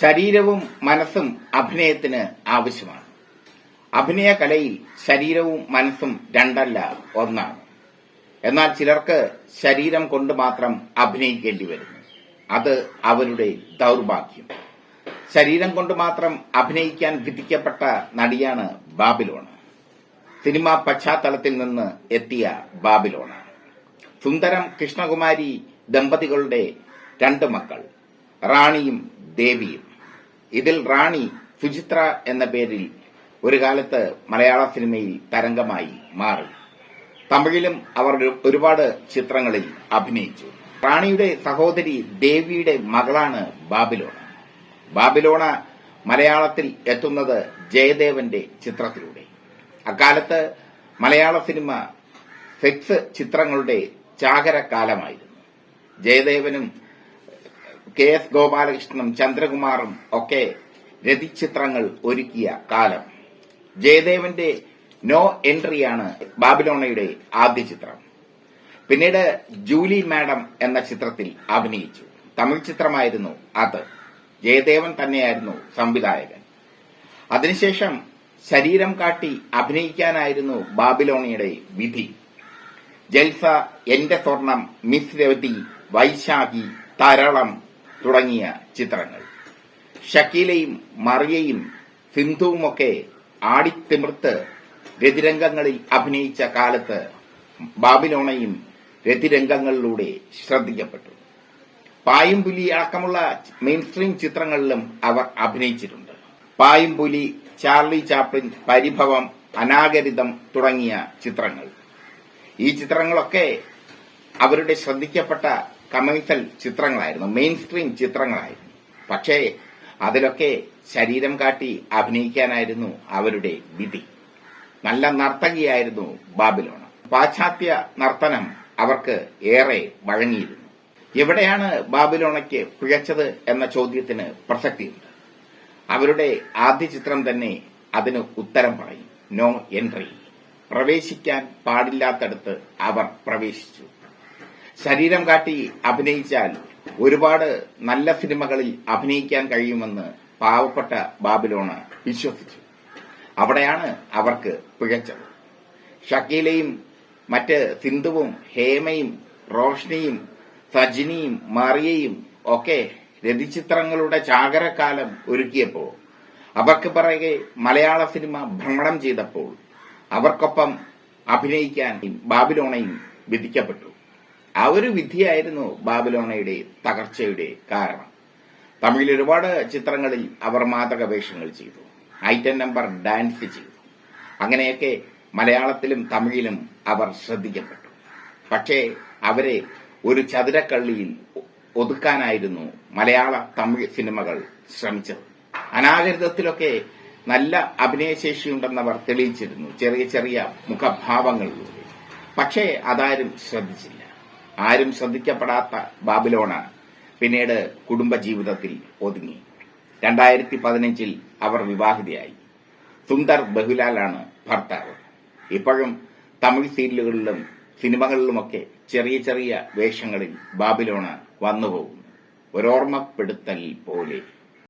ശരീരവും മനസ്സും അഭിനയത്തിന് ആവശ്യമാണ്. അഭിനയ കലയിൽ ശരീരവും മനസ്സും രണ്ടല്ല ഒന്നാണ്. എന്നാൽ ചിലർക്ക് ശരീരം കൊണ്ട് മാത്രം അഭിനയിക്കേണ്ടി വരുന്നു അത് അവരുടെ ദൗർഭാഗ്യം. ശരീരം കൊണ്ട് മാത്രം അഭിനയിക്കാൻ വിധിക്കപ്പെട്ട നടിയാണ് ബാബിലോണ് സിനിമാ പശ്ചാത്തലത്തിൽ നിന്ന് എത്തിയ ബാബിലോണ് സുന്ദരം കൃഷ്ണകുമാരി ദമ്പതികളുടെ രണ്ട് മക്കൾ റാണിയും ദേവിയും. ഇതിൽ റാണി സുചിത്ര എന്ന പേരിൽ ഒരു കാലത്ത് മലയാള സിനിമയിൽ തരംഗമായി മാറി. തമിഴിലും അവർ ഒരുപാട് ചിത്രങ്ങളിൽ അഭിനയിച്ചു. റാണിയുടെ സഹോദരി ദേവിയുടെ മകളാണ് ബാബിലോണ. ബാബിലോണ മലയാളത്തിൽ എത്തുന്നത് ജയദേവന്റെ ചിത്രത്തിലൂടെ. അക്കാലത്ത് മലയാള സിനിമ സെക്സ് ചിത്രങ്ങളുടെ ചാകരക്കാലമായിരുന്നു. ജയദേവനും കെ എസ് ഗോപാലകൃഷ്ണനും ചന്ദ്രകുമാറും ഒക്കെ രതിച്ചിത്രങ്ങൾ ഒരുക്കിയ കാലം. ജയദേവന്റെ നോ എൻട്രിയാണ് ബാബിലോണയുടെ ആദ്യ ചിത്രം. പിന്നീട് ജൂലി മാഡം എന്ന ചിത്രത്തിൽ അഭിനയിച്ചു. തമിഴ് ചിത്രമായിരുന്നു അത്. ജയദേവൻ തന്നെയായിരുന്നു സംവിധായകൻ. അതിനുശേഷം ശരീരം കാട്ടി അഭിനയിക്കാനായിരുന്നു ബാബിലോണിയുടെ വിധി. ജൽസ എന്റെ സ്വർണം മിസ് രവതി വൈശാഖി തരളം തുടങ്ങിയ ചിത്രങ്ങൾ. ഷക്കീലയും മറിയയും സിന്ധുവുമൊക്കെ ആടിത്തിമിർത്ത് രതിരംഗങ്ങളിൽ അഭിനയിച്ച കാലത്ത് ബാബിലോണയും രതിരംഗങ്ങളിലൂടെ ശ്രദ്ധിക്കപ്പെട്ടു. പായുംപുലി അടക്കമുള്ള മെയിൻ സ്ട്രീം ചിത്രങ്ങളിലും അവർ അഭിനയിച്ചിട്ടുണ്ട്. പായുംപുലി ചാർലി ചാപ്ലിൻ പരിഭവം അനാഗരിതം തുടങ്ങിയ ചിത്രങ്ങൾ. ഈ ചിത്രങ്ങളൊക്കെ അവരുടെ ശ്രദ്ധിക്കപ്പെട്ട കമേഴ്ഷ്യൽ ചിത്രങ്ങളായിരുന്നു. മെയിൻ സ്ട്രീം ചിത്രങ്ങളായിരുന്നു. പക്ഷേ അതിലൊക്കെ ശരീരം കാട്ടി അഭിനയിക്കാനായിരുന്നു അവരുടെ വിധി. നല്ല നർത്തകിയായിരുന്നു ബാബിലോണ. പാശ്ചാത്യ നർത്തനം അവർക്ക് ഏറെ വഴങ്ങിയിരുന്നു. എവിടെയാണ് ബാബിലോണയ്ക്ക് പിഴച്ചത് എന്ന ചോദ്യത്തിന് പ്രസക്തിയുണ്ട്. അവരുടെ ആദ്യ ചിത്രം തന്നെ അതിന് ഉത്തരം പറയും. നോ എൻട്രി പ്രവേശിക്കാൻ പാടില്ലാത്തടത്ത് അവർ പ്രവേശിച്ചു. ശരീരം കാട്ടി അഭിനയിച്ചാൽ ഒരുപാട് നല്ല സിനിമകളിൽ അഭിനയിക്കാൻ കഴിയുമെന്ന് പാവപ്പെട്ട ബാബിലോണ് വിശ്വസിച്ചു. അവിടെയാണ് അവർക്ക് പിഴച്ചത്. ഷക്കീലയും മറ്റ് സിന്ധുവും ഹേമയും റോഷ്നിയും സജിനിയും മറിയയും ഒക്കെ രതിചിത്രങ്ങളുടെ ചാകരക്കാലം ഒരുക്കിയപ്പോൾ അവർക്ക് പിറകെ മലയാള സിനിമ ഭ്രമണം ചെയ്തപ്പോൾ അവർക്കൊപ്പം അഭിനയിക്കാൻ ബാബിലോണയും വിധിക്കപ്പെട്ടു. ആ ഒരു വിധിയായിരുന്നു ബാബിലോണയുടെ തകർച്ചയുടെ കാരണം. തമിഴിൽ ഒരുപാട് ചിത്രങ്ങളിൽ അവർ മാതക വേഷങ്ങൾ ചെയ്തു. ഐറ്റം നമ്പർ ഡാൻസ് ചെയ്തു. അങ്ങനെയൊക്കെ മലയാളത്തിലും തമിഴിലും അവർ ശ്രദ്ധിക്കപ്പെട്ടു. പക്ഷേ അവരെ ഒരു ചതുരക്കള്ളിയിൽ ഒതുക്കാനായിരുന്നു മലയാള തമിഴ് സിനിമകൾ ശ്രമിച്ചത്. അനാഗരിതത്തിലൊക്കെ നല്ല അഭിനയശേഷിയുണ്ടെന്നവർ തെളിയിച്ചിരുന്നു. ചെറിയ ചെറിയ മുഖഭാവങ്ങളിലൂടെ. പക്ഷേ അതാരും ശ്രദ്ധിച്ചില്ല. ആരും ശ്രദ്ധിക്കപ്പെടാത്ത ബാബിലോണ പിന്നീട് കുടുംബജീവിതത്തിൽ ഒതുങ്ങി. രണ്ടായിരത്തി പതിനഞ്ചിൽ അവർ വിവാഹിതയായി. സുന്ദർ ബഹുലാലാണ് ഭർത്താവ്. ഇപ്പോഴും തമിഴ് സീരിയലുകളിലും സിനിമകളിലുമൊക്കെ ചെറിയ ചെറിയ വേഷങ്ങളിൽ ബാബിലോണ വന്നുപോകുന്നു. ഒരോർമ്മപ്പെടുത്തൽ പോലെ.